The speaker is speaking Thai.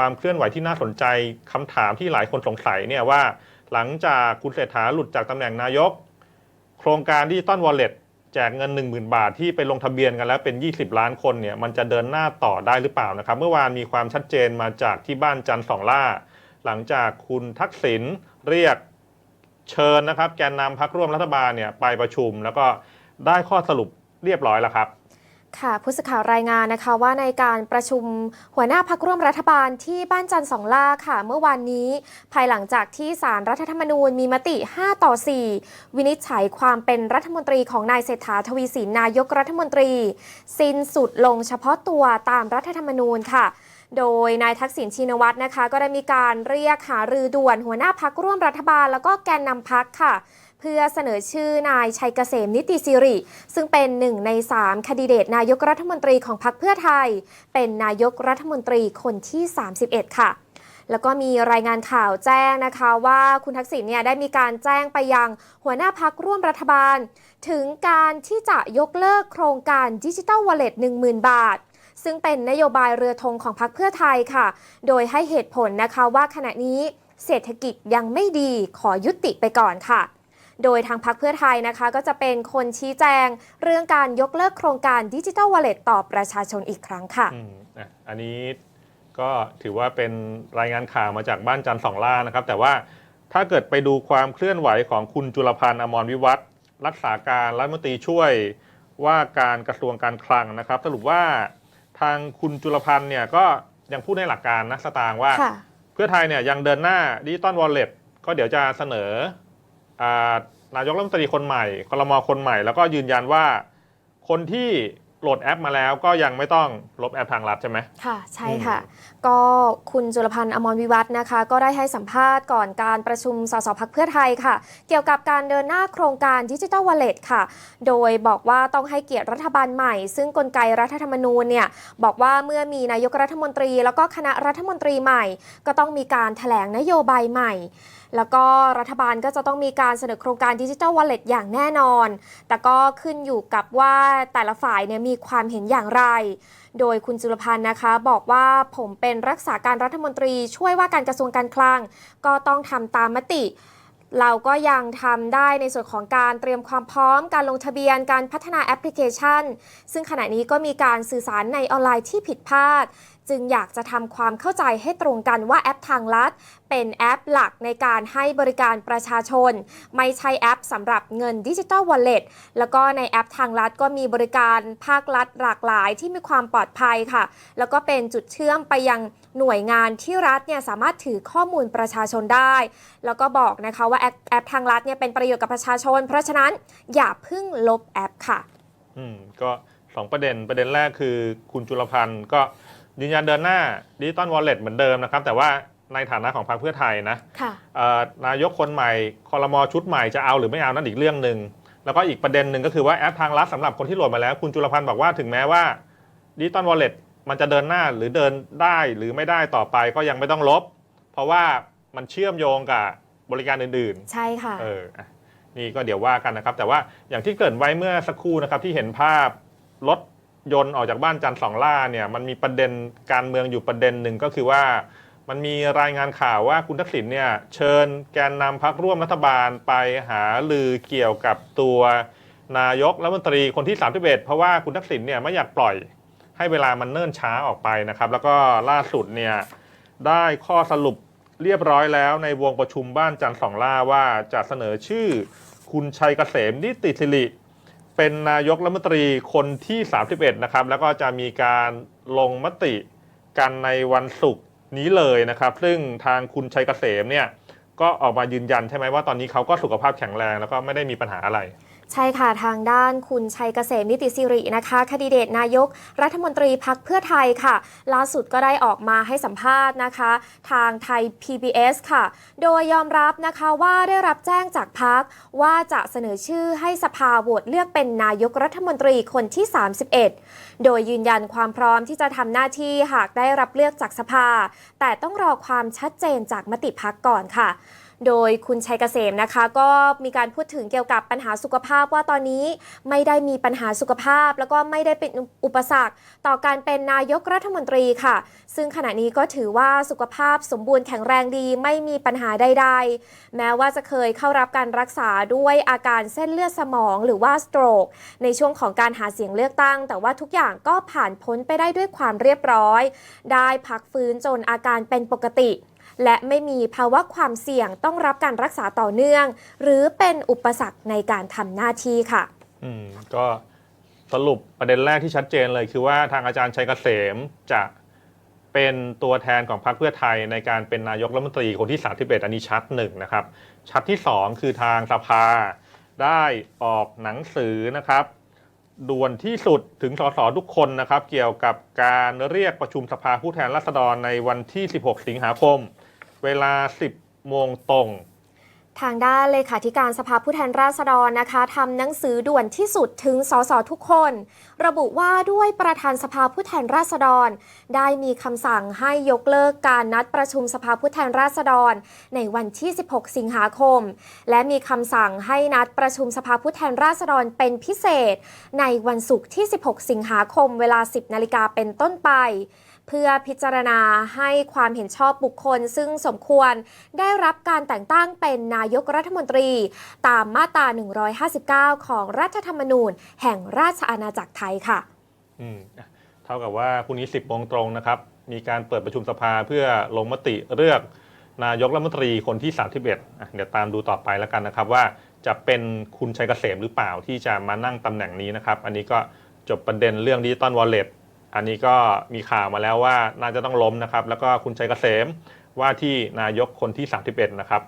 ความเคลื่อนไหวที่น่าสนใจคำถามที่หลายคนสงสัยเนี่ยว่า หลังจากคุณเศรษฐาหลุดจากตำแหน่งนายก โครงการดิจิตอลวอลเล็ตแจกเงิน 10,000 บาทที่ไปลงทะเบียนกันแล้วเป็น 20 ล้านคนเนี่ยมันจะเดินหน้าต่อได้หรือเปล่านะครับ เมื่อวานมีความชัดเจนมาจากที่บ้านจันทร์สองล่า หลังจากคุณทักษิณเรียกเชิญนะครับ แกนนำพักร่วมรัฐบาลเนี่ยไปประชุม แล้วก็ได้ข้อสรุปเรียบร้อยแล้วครับ ค่ะผู้สื่อข่าวรายงานนะคะว่าในการประชุมหัวหน้าพักร่วมรัฐบาลที่บ้านจันทร์สองล่าค่ะ เมื่อวานนี้ ภายหลังจากที่สารรัฐธรรมนูญมีมติ 5 ต่อ 4 วินิจฉัยความเป็นรัฐมนตรีของนายเศรษฐาทวีสินนายกรัฐมนตรี สิ้นสุดลงเฉพาะตัวตามรัฐธรรมนูญค่ะโดยนายทักษิณชินวัตรนะคะ ก็ได้มีการเรียกหารือด่วนหัวหน้าพักร่วมรัฐบาล แล้วก็แกนนำพักค่ะ เพื่อเสนอชื่อนายชัยเกษมนิติสิริ ซึ่งเป็นหนึ่งในสามคดิเดตนายกรัฐมนตรีของพรรคเพื่อไทย เป็นนายกรัฐมนตรีคนที่ 31 ค่ะแล้วก็มีรายงานข่าวแจ้งนะคะว่าคุณทักษิณเนี่ยได้มีการแจ้งไปยังหัวหน้าพักร่วมรัฐบาล ถึงการที่จะยกเลิกโครงการดิจิ t a ลวอลเล็ต10,000 บาท ซึ่งเป็นนโยบายเรือธงของพรรคเพื่อไทยค่ะ โดยให้เหตุผลนะคะว่าขณะนี้เศรษฐกิจยังไม่ดีขอยุติไปก่อนค่ะ โดยทางพรรคเพื่อไทยนะคะ ก็จะเป็นคนชี้แจง เรื่องการยกเลิกโครงการดิจิ t a ลวอลเล็ตต่อประชาชนอีกครั้งค่ะอืมอะอันนี้ก็ถือว่าเป็นรายงานข่าวมาจากบ้านจันทร์สองล่านะครับ แต่ว่าถ้าเกิดไปดูความเคลื่อนไหวของคุณจุลพันธ์อมรวิวัฒน์รักษาการรัฐมนตรีช่วยว่าการกระทรวงการคลังนะครับ สรุปว่าทางคุณจุลพันธ์เนี่ยก็ยังพูดในหลักการนะสตางค์ว่าค่ะเพื่อไทยเนี่ยยังเดินหน้าดิจิตอลวอลเล็ตก็เดี๋ยวจะเสนออา นายกรัฐมนตรีคนใหม่คลมคนใหม่ แล้วก็ยืนยันว่า คนที่โหลดแอปมาแล้วก็ยังไม่ต้องลบแอปทางรัฐใช่ไหมค่ะ ใช่ค่ะก็คุณจุลพันธ์อมรวิวัฒน์นะคะ ก็ได้ให้สัมภาษณ์ก่อนการประชุมสสพักเพื่อไทยค่ะ เกี่ยวกับการเดินหน้าโครงการดิจิ t a ลวอลเล็ตค่ะ โดยบอกว่าต้องให้เกียรติรัฐบาลใหม่ ซึ่งกลไกรัฐธรรมนูญเนี่ย บอกว่าเมื่อมีนายกรัฐมนตรี แล้วก็คณะรัฐมนตรีใหม่ ก็ต้องมีการแถลงนโยบายใหม่แล้วก็รัฐบาลก็จะต้องมีการเสนอโครงการดิจิ t a ลวอลเล็ตอย่างแน่นอน แต่ก็ขึ้นอยู่กับว่าแต่ละฝ่ายเนี่ยมีความเห็นอย่างไร โดยคุณจุลพันธ์นะคะบอกว่าผมเป็นรักษาการรัฐมนตรีช่วยว่าการกระทรวงการคลัง ก็ต้องทำตามมติเราก็ยังทำได้ในส่วนของการเตรียมความพร้อม การลงทะเบียน การพัฒนาแอปพลิเคชัน ซึ่งขณะนี้ก็มีการสื่อสารในออนไลน์ที่ผิดพลาด จึงอยากจะทำความเข้าใจให้ตรงกันว่าแอปทางลัด เป็นแอปหลักในการให้บริการประชาชน ไม่ใช่แอปสำหรับเงินดิจิ t a ลวอลเล็ตแล้วก็ในแอปทางลัดก็มีบริการภาครัฐหลากหลายที่มีความปลอดภัยค่ะ แล้วก็เป็นจุดเชื่อมไปยังหน่วยงานที่รัฐเนี่ยสามารถถือข้อมูลประชาชนได้ แล้วก็บอกนะคะว่าแอปแอปทางรัฐเนี่ยเป็นประโยชน์กับประชาชน เพราะฉะนั้นอย่าเพิ่งลบแอปค่ะ อืมก็สองประเด็นประเด็นแรกคือคุณจุลพันธ์ก็ ยืนยันเดินหน้าดิจิตอลวอลเล็ตเหมือนเดิมนะครับ แต่ว่าในฐานะของพรรคเพื่อไทยนะค่ะเอ่อนายกคนใหม่คอรมอชุดใหม่จะเอาหรือไม่เอานั่นอีกเรื่องหนึ่งแล้วก็อีกประเด็นหนึ่งก็คือว่าแอปทางลัดสำหรับคนที่โหลดมาแล้ว คุณจุลพันธ์บอกว่าถึงแม้ว่าดิจิตอลวอลเล็ตมันจะเดินหน้าหรือเดินได้หรือไม่ได้ต่อไปก็ยังไม่ต้องลบ เพราะว่ามันเชื่อมโยงกับบริการอื่นๆ ใช่ค่ะเอออะนี่ก็เดี๋ยวว่ากันนะครับ แต่ว่าอย่างที่เกริ่นไว้เมื่อสักครู่นะครับที่เห็นภาพรถ ยนต์ออกจากบ้านจันทร์สองล่าเนี่ยมันมีประเด็นการเมืองอยู่ประเด็นหนึ่งก็คือว่า มันมีรายงานข่าวว่าคุณทักษิณเนี่ยเชิญแกนนำพักร่วมรัฐบาลไปหาลือเกี่ยวกับตัวนายกรัฐมนตรีคนที่ 31 เพราะว่าคุณทักษิณเนี่ยไม่อยากปล่อยให้เวลามันเนิ่นช้าออกไปนะครับ แล้วก็ล่าสุดเนี่ยได้ข้อสรุปเรียบร้อยแล้วในวงประชุมบ้านจันทร์สองล่าว่าจะเสนอชื่อคุณชัยเกษมนิติสิริ เป็นนายกรัฐมนตรีคนที่ 31 นะครับ แล้วก็จะมีการลงมติกันในวันศุกร์นี้เลยนะครับ ซึ่งทางคุณชัยเกษมเนี่ยก็ออกมายืนยันใช่ไหมว่าตอนนี้เขาก็สุขภาพแข็งแรงแล้วก็ไม่ได้มีปัญหาอะไร ใช่ค่ะทางด้านคุณชัยเกษมนิติสิรินะคะคดีเดตนายกรัฐมนตรีพักเพื่อไทยค่ะ ล่าสุดก็ได้ออกมาให้สัมภาษณ์นะคะ ทางไทย PBS ค่ะ โดยยอมรับนะคะว่าได้รับแจ้งจากพักว่าจะเสนอชื่อให้สภาโหวตเลือกเป็นนายกรัฐมนตรีคนที่ 31 โดยยืนยันความพร้อมที่จะทำหน้าที่หากได้รับเลือกจากสภา แต่ต้องรอความชัดเจนจากมติพักก่อนค่ะ โดยคุณชัยเกษมนะคะ ก็มีการพูดถึงเกี่ยวกับปัญหาสุขภาพว่าตอนนี้ไม่ได้มีปัญหาสุขภาพ แล้วก็ไม่ได้เป็นอุปสรรค ต่อการเป็นนายกรัฐมนตรีค่ะ ซึ่งขณะนี้ก็ถือว่าสุขภาพสมบูรณ์แข็งแรงดีไม่มีปัญหาใดๆ แม้ว่าจะเคยเข้ารับการรักษาด้วยอาการเส้นเลือดสมองหรือว่าสโตรกในช่วงของการหาเสียงเลือกตั้ง แต่ว่าทุกอย่างก็ผ่านพ้นไปได้ด้วยความเรียบร้อย ได้พักฟื้นจนอาการเป็นปกติ และไม่มีภาวะความเสี่ยงต้องรับการรักษาต่อเนื่อง หรือเป็นอุปสรรคในการทำหน้าที่ค่ะ อืมก็สรุปประเด็นแรกที่ชัดเจนเลย คือว่าทางอาจารย์ชัยเกษมจะเป็นตัวแทนของพรรคเพื่อไทยในการเป็นนายกรัฐมนตรีคนที่ 31 อันนี้ชัดหนึ่งนะครับ ชัดที่ 2 คือทางสภาได้ออกหนังสือนะครับ ด่วนที่สุดถึงสสทุกคนนะครับ เกี่ยวกับการเรียกประชุมสภาผู้แทนราษฎรในวันที่ 16 สิงหาคม เวลา 10 โมงตรง ทางด้านเลขาธิการสภาผู้แทนราษฎรนะคะทำหนังสือด่วนที่สุดถึงสสทุกคน ระบุว่าด้วยประธานสภาผู้แทนราษฎร ได้มีคำสั่งให้ยกเลิกการนัดประชุมสภาผู้แทนราษฎร ในวันที่ 16 สิงหาคม และมีคำสั่งให้นัดประชุมสภาผู้แทนราษฎรเป็นพิเศษ ในวันศุกร์ที่ 16 สิงหาคม เวลา 10 นาฬิกาเป็นต้นไป เพื่อพิจารณาให้ความเห็นชอบบุคคล ซึ่งสมควรได้รับการแต่งตั้งเป็นนายกรัฐมนตรี ตามมาตรา 159 ของรัฐธรรมนูญ แห่งราชอาณาจักรไทยค่ะ อืมเท่ากับว่าพรุ่งนี้ 10โมงตรงนะครับ มีการเปิดประชุมสภาเพื่อลงมติเลือกนายกรัฐมนตรีคนที่ 31อะเดี๋ยวตามดูต่อไปแล้วกันนะครับ ว่าจะเป็นคุณชัยเกษมหรือเปล่าที่จะมานั่งตำแหน่งนี้นะครับ อันนี้ก็จบประเด็นเรื่องดิจิตอลวอลเล็ต อันนี้ก็มีข่าวมาแล้วว่าน่าจะต้องล้มนะครับแล้วก็คุณชัยเกษมว่าที่นายกคนที่ 31 นะครับ